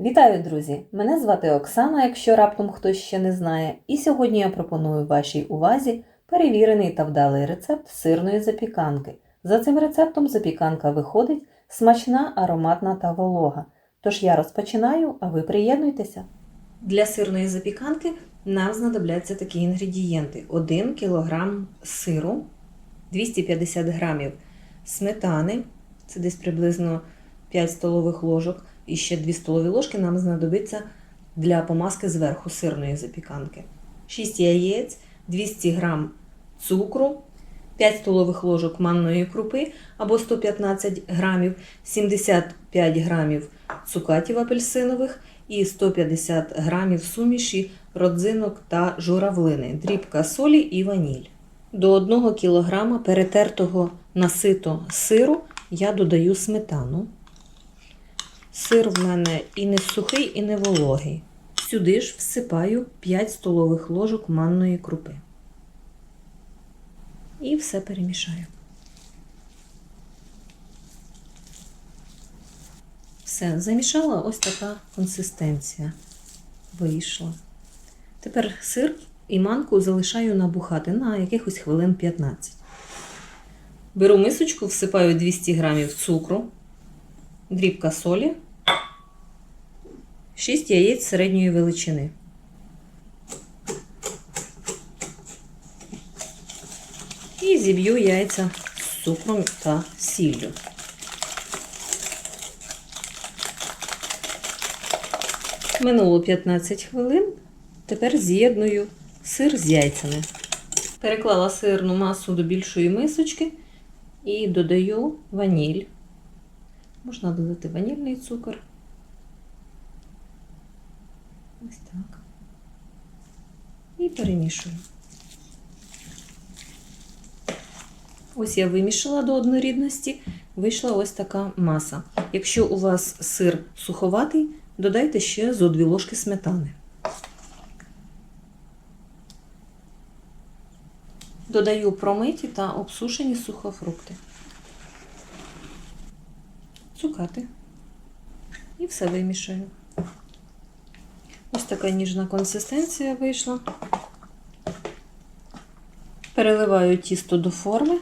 Вітаю, друзі! Мене звати Оксана, якщо раптом хтось ще не знає, і сьогодні я пропоную вашій увазі перевірений та вдалий рецепт сирної запіканки. За цим рецептом запіканка виходить смачна, ароматна та волога. Тож я розпочинаю, а ви приєднуйтеся. Для сирної запіканки нам знадобляться такі інгредієнти: 1 кг сиру, 250 г сметани, це десь приблизно 5 столових ложок, і ще 2 столові ложки нам знадобиться для помазки зверху сирної запіканки. 6 яєць, 200 г цукру, 5 столових ложок манної крупи або 115 грамів, 75 грамів цукатів апельсинових і 150 грамів суміші родзинок та журавлини, дрібка солі і ваніль. До 1 кг перетертого насито сиру я додаю сметану. Сир в мене і не сухий, і не вологий. Сюди ж всипаю 5 столових ложок манної крупи. І все перемішаю. Все, замішала ось така консистенція вийшла. Тепер сир і манку залишаю набухати на якихось хвилин 15. Беру мисочку, всипаю 200 грамів цукру, дрібка солі, 6 яєць середньої величини. І зіб'ю яйця з цукром та сіллю. Минуло 15 хвилин. Тепер з'єдную сир з яйцями. Переклала сирну масу до більшої мисочки і додаю ваніль. Можна додати ванільний цукор. Ось так. І перемішую. Ось я вимішала до однорідності, вийшла ось така маса. Якщо у вас сир суховатий, додайте ще зо 2 ложки сметани. Додаю промиті та обсушені сухофрукти, цукати і все вимішаю. Ось така ніжна консистенція вийшла. Переливаю тісто до форми.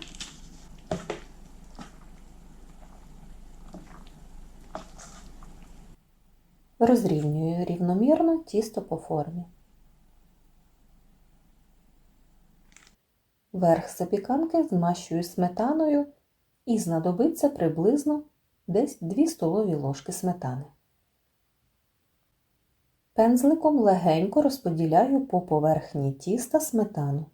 Розрівнюю рівномірно тісто по формі. Верх запіканки змащую сметаною і знадобиться приблизно десь 2 столові ложки сметани. Пензликом легенько розподіляю по поверхні тіста сметану.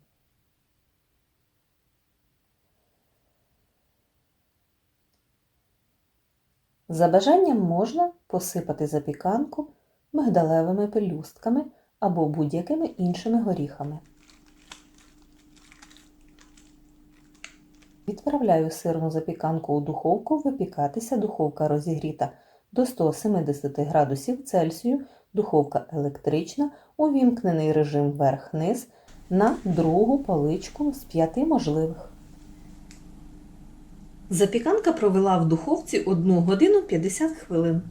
За бажанням можна посипати запіканку мигдалевими пелюстками або будь-якими іншими горіхами. Відправляю сирну запіканку у духовку випікатися духовка розігріта до 170 градусів Цельсію, духовка електрична, увімкнений режим верх-низ на другу поличку з п'яти можливих. Запіканка провела в духовці 1 годину 50 хвилин.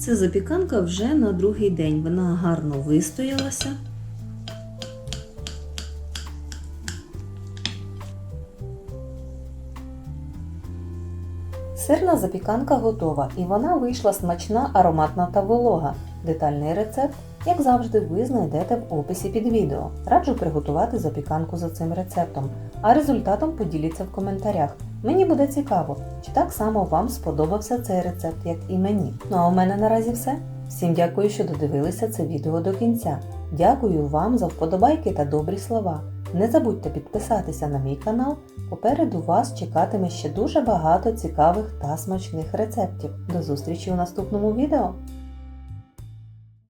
Це запіканка вже на другий день. Вона гарно вистоялася. Сирна запіканка готова і вона вийшла смачна, ароматна та волога. Детальний рецепт, як завжди, ви знайдете в описі під відео. Раджу приготувати запіканку за цим рецептом, а результатом поділіться в коментарях. Мені буде цікаво, чи так само вам сподобався цей рецепт, як і мені. Ну а у мене наразі все. Всім дякую, що додивилися це відео до кінця. Дякую вам за вподобайки та добрі слова. Не забудьте підписатися на мій канал. Попереду вас чекатиме ще дуже багато цікавих та смачних рецептів. До зустрічі у наступному відео!